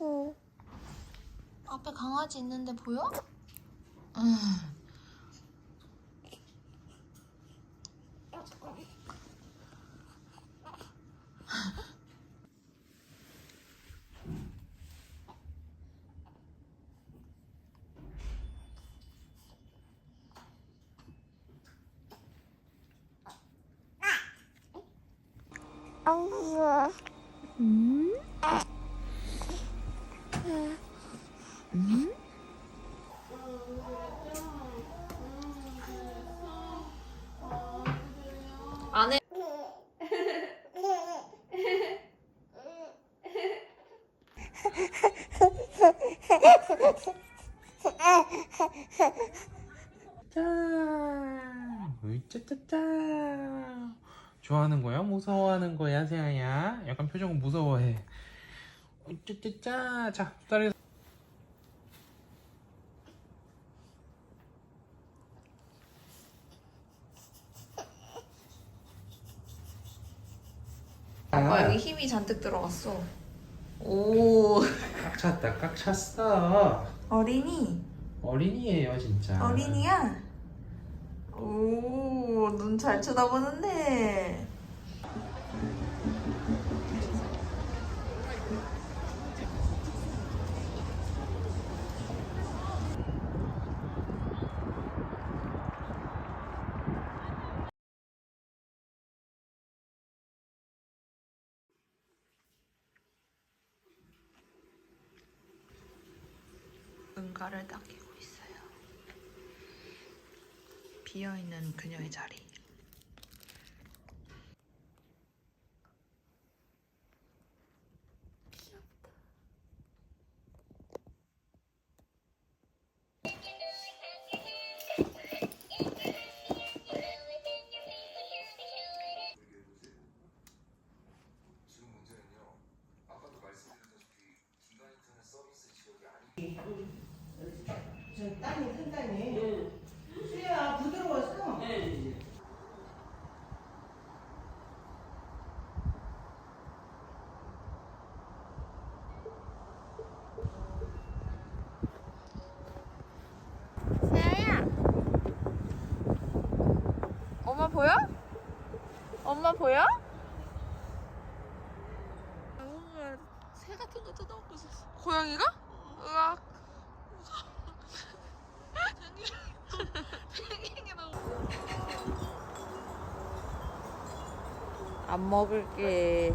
응. 앞에 강아지 있는데 보여? 엄마. 음? 안에 짠! 으짜짜짜! 좋아하는 거야? 무서워하는 거야, 세아야? 약간 표정은 무서워해. 으짜짜짜! 자, 다리. 아, 여기 힘이 잔뜩 들어갔어. 오 꽉 찼다, 꽉 찼어. 어린이 어린이에요, 진짜. 어린이야. 오 눈 잘 쳐다보는데. 응가를 당기고 있어요. 비어 있는 그녀의 자리. 엄마 보여? 엄마 보여? 새 같은 거 뜯어먹고 있었어. 고양이가? 으악. 안 먹을게.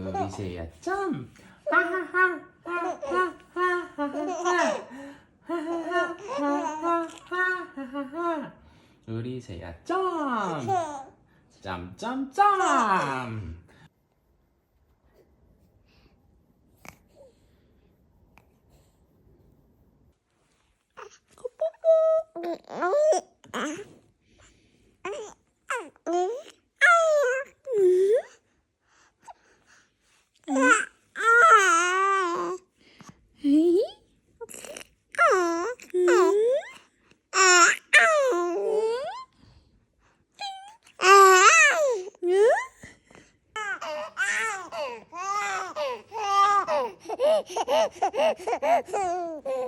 우리 세야 점! 우리 세야 점! 짬짬 짬!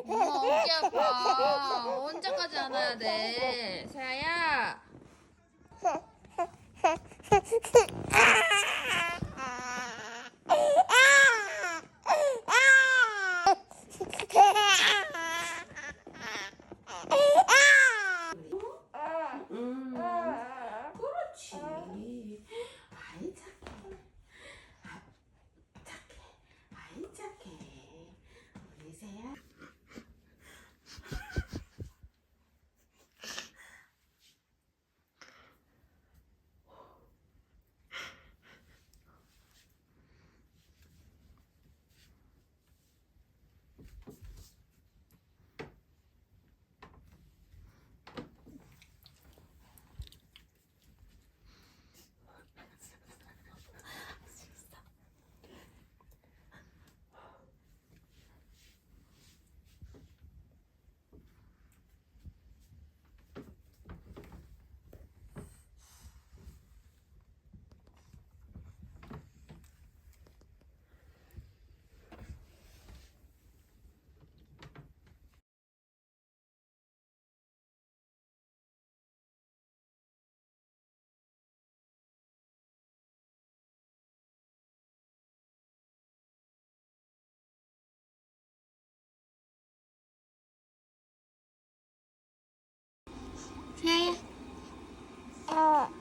엄마 어깨 아파. 언제까지 안아야 돼? 세아야.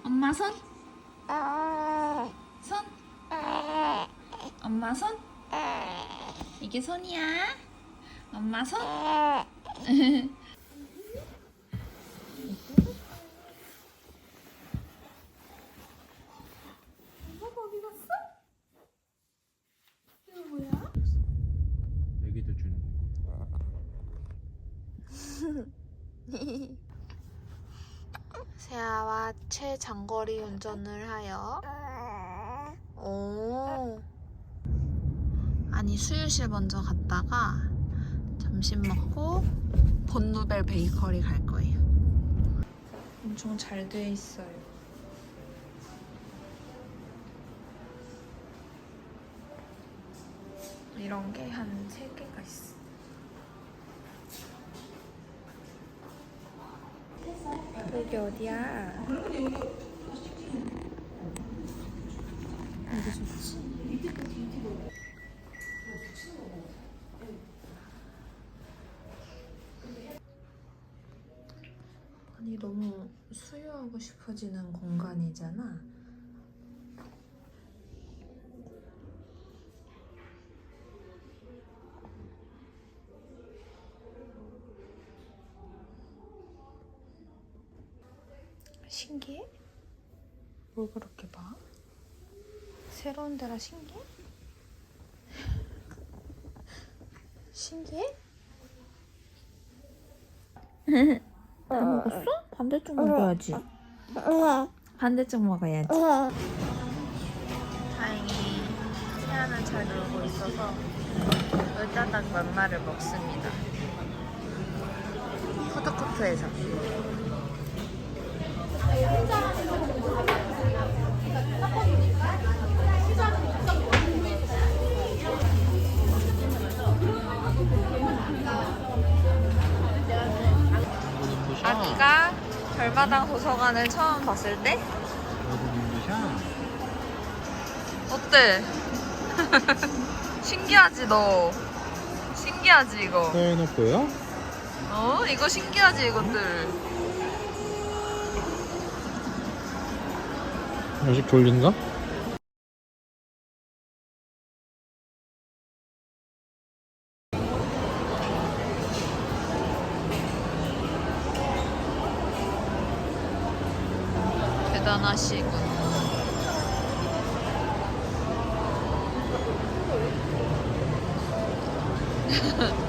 엄마 손? 손? 엄마 손? 이게 손이야? 엄마 손? 여기도 주는 거. 세 아와 최장거리 운전을 하여 오 아니 수유실 먼저 갔다가 점심 먹고 본누벨 베이커리 갈 거예요. 엄청 잘 돼 있어요. 이런 게한세 개가 있어. 여기 어디야? 어디 좋지? 아니 너무 수유하고 싶어지는 공간이잖아. 신기해? 뭘 그렇게 봐? 새로운 데라 신기해? 신기해? 다 먹었어? 반대쪽 먹어야지. 반대쪽 먹어야지. 다행히 태아는 잘 놀고 있어서 의자닭 만마를 먹습니다. 푸드코트에서. 아기가 별마당 도서관을 처음 봤을 때 어때? 신기하지 너? 신기하지 이거? 해놓고요? 어? 이거 신기하지 이것들? 아직 졸린가? 대단하시군.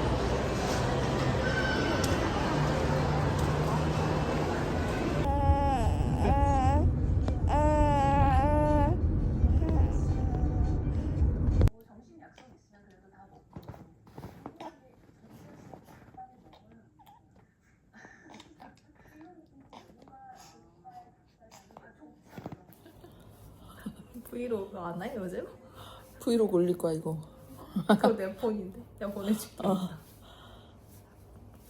브이로그 안 해, 요즘? 브이로그 올릴 거야 이거. 그거 내 폰인데. 내가 보내줄게.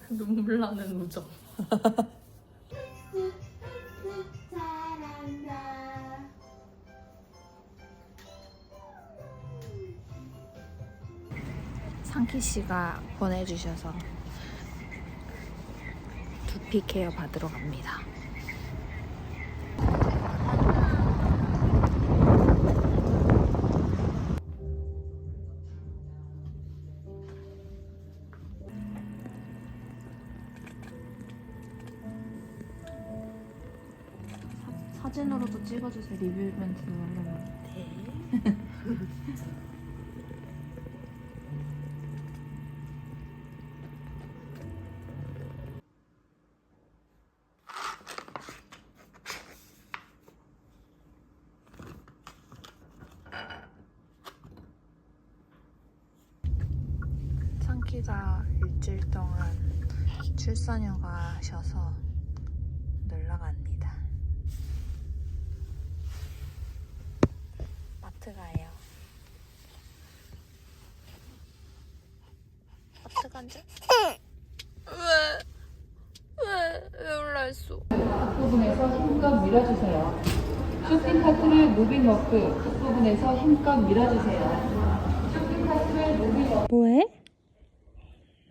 눈물 나는 우정. 상키 씨가 보내주셔서 두피 케어 받으러 갑니다. 사진으로도 찍어주세요. 리뷰 이벤트. 상키가 일주일 동안 출산휴가셔서 놀러 갑니다. 마트 가요. 마트 간지? 왜? 왜? 왜 올라했어? 부분에서 힘껏 밀어주세요. 쇼핑 카트를 무빙 워크 부분에서 힘껏 밀어주세요. 쇼핑 카트를 무빙 워크 뭐해?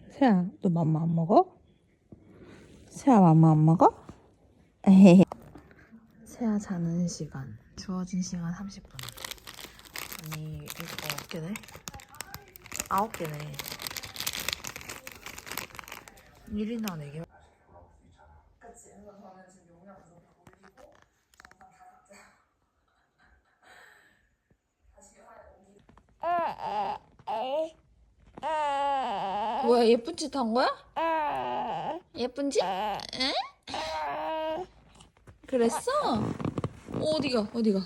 세아, 너 맘마 안 먹어? 세아 맘마 안 먹어? 에헤헤. 세아 자는 시간. 주어진 시간 30분. 아니, 이거 몇 개네? 아홉 개네. 1인당 4개. 뭐야 예쁜 짓 한 거야? 예쁜 짓? 응? 그랬어? 어디가 어디가?